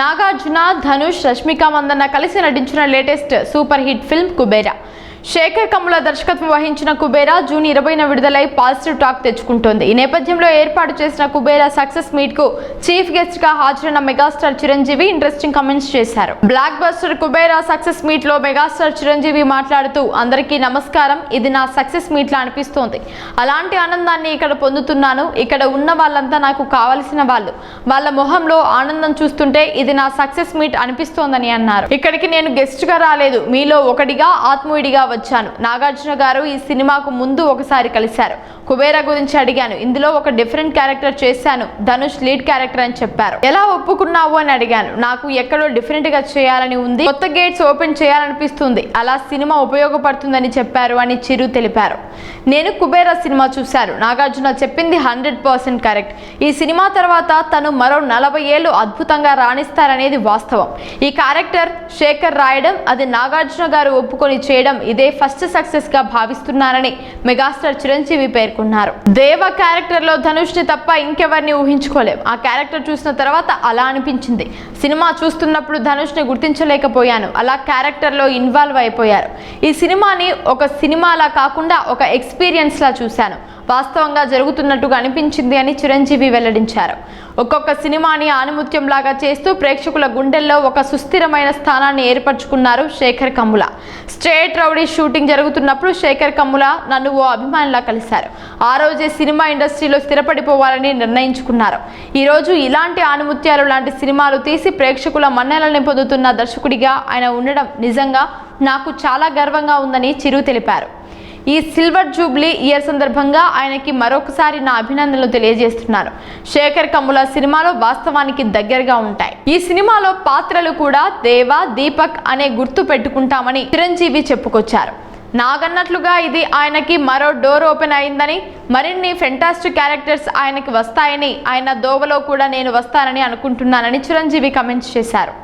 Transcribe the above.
నాగార్జున ధనుష్ రష్మిక మందన్న కలిసి నటించిన latest super hit film Kubera. Sekhar Kammula దర్శకత్వం వహించిన కుబేరా జూన్ ఇరవైన విడుదలై పాజిటివ్ టాక్ తెచ్చుకుంటోంది. ఈ నేపథ్యంలో ఏర్పాటు చేసిన కుబేరా సక్సెస్ మీట్కు చీఫ్ గెస్ట్గా హాజరైన మెగాస్టార్ చిరంజీవి ఇంట్రెస్టింగ్ కమెంట్స్ చేశారు. బ్లాక్ బస్టర్ కుబేరా సక్సెస్ మీట్లో మెగాస్టార్ చిరంజీవి మాట్లాడుతూ అందరికీ నమస్కారం. ఇది నా సక్సెస్ మీట్ లా అనిపిస్తోంది. అలాంటి ఆనందాన్ని ఇక్కడ పొందుతున్నాను. ఇక్కడ ఉన్న వాళ్ళంతా నాకు కావలసిన వాళ్ళు. వాళ్ళ మొహంలో ఆనందం చూస్తుంటే ఇది నా సక్సెస్ మీట్ అనిపిస్తోందని అన్నారు. ఇక్కడికి నేను గెస్ట్గా రాలేదు. మీలో ఒకటిగా ఆత్మీయుడిగా వచ్చాను. నాగార్జున గారు ఈ సినిమాకు ముందు ఒకసారి కలిశారు. కుబేరా గురించి అడిగాను. ఇందులో ఒక డిఫరెంట్ క్యారెక్టర్ చేశాను. ధనుష్ లీడ్ క్యారెక్టర్ అని చెప్పారు. ఎలా ఒప్పుకున్నావు అని అడిగాను. నాకు ఎక్కడో డిఫరెంట్గా చేయాలని ఉంది. కొత్త గేట్స్ ఓపెన్ చేయాలనిపిస్తుంది. అలా సినిమా ఉపయోగపడుతుందని చెప్పారు అని చిరు తెలిపారు. నేను కుబేరా సినిమా చూశారు నాగార్జున చెప్పింది హండ్రెడ్ పర్సెంట్ కరెక్ట్. ఈ సినిమా తర్వాత తను మరో నలభై ఏళ్ళు అద్భుతంగా రాణిస్తారనేది వాస్తవం. ఈ క్యారెక్టర్ శేఖర్ రాయడం అది నాగార్జున గారు ఒప్పుకొని చేయడం ఇదే ఫస్ట్ సక్సెస్గా భావిస్తున్నానని మెగాస్టార్ చిరంజీవి పేర్కొన్నారు. దేవ క్యారెక్టర్లో ధనుష్ని తప్ప ఇంకెవరిని ఊహించుకోలేం. ఆ క్యారెక్టర్ చూసిన తర్వాత అలా అనిపించింది. సినిమా చూస్తున్నప్పుడు ధనుష్ని గుర్తించలేకపోయాను. అలా క్యారెక్టర్లో ఇన్వాల్వ్ అయిపోయారు. ఈ సినిమాని ఒక సినిమాలా కాకుండా ఒక ఎక్స్పీరియన్స్ లా చూశాను. వాస్తవంగా జరుగుతున్నట్టుగా అనిపించింది అని చిరంజీవి వెల్లడించారు. ఒక్కొక్క సినిమాని ఆనిముత్యంలాగా చేస్తూ ప్రేక్షకుల గుండెల్లో ఒక సుస్థిరమైన స్థానాన్ని ఏర్పరచుకున్నారు Sekhar Kammula. Straight rowdy shooting జరుగుతున్నప్పుడు శేఖర్ కమ్ముల నన్ను ఓ అభిమానిలా కలిశారు. ఆ రోజే సినిమా ఇండస్ట్రీలో స్థిరపడిపోవాలని నిర్ణయించుకున్నారు. ఈరోజు ఇలాంటి ఆనిముత్యాలు లాంటి సినిమాలు తీసి ప్రేక్షకుల మన్నెలని పొందుతున్న దర్శకుడిగా ఆయన ఉండడం నిజంగా నాకు చాలా గర్వంగా ఉందని చిరు తెలిపారు. ఈ సిల్వర్ జూబ్లీ ఇయర్ సందర్భంగా ఆయనకి మరొకసారి నా అభినందనలు తెలియజేస్తున్నారు. శేఖర్ కమ్ముల సినిమాలో వాస్తవానికి దగ్గరగా ఉంటాయి. ఈ సినిమాలో పాత్రలు కూడా దేవ దీపక్ అనే గుర్తు పెట్టుకుంటామని చిరంజీవి చెప్పుకొచ్చారు. నాగన్నట్లుగా ఇది ఆయనకి మరో డోర్ ఓపెన్ అయిందని మరిన్ని ఫెంటాస్టిక్ క్యారెక్టర్స్ ఆయనకి వస్తాయని ఆయన దోవలో కూడా నేను వస్తానని అనుకుంటున్నానని చిరంజీవి కమెంట్స్ చేశారు.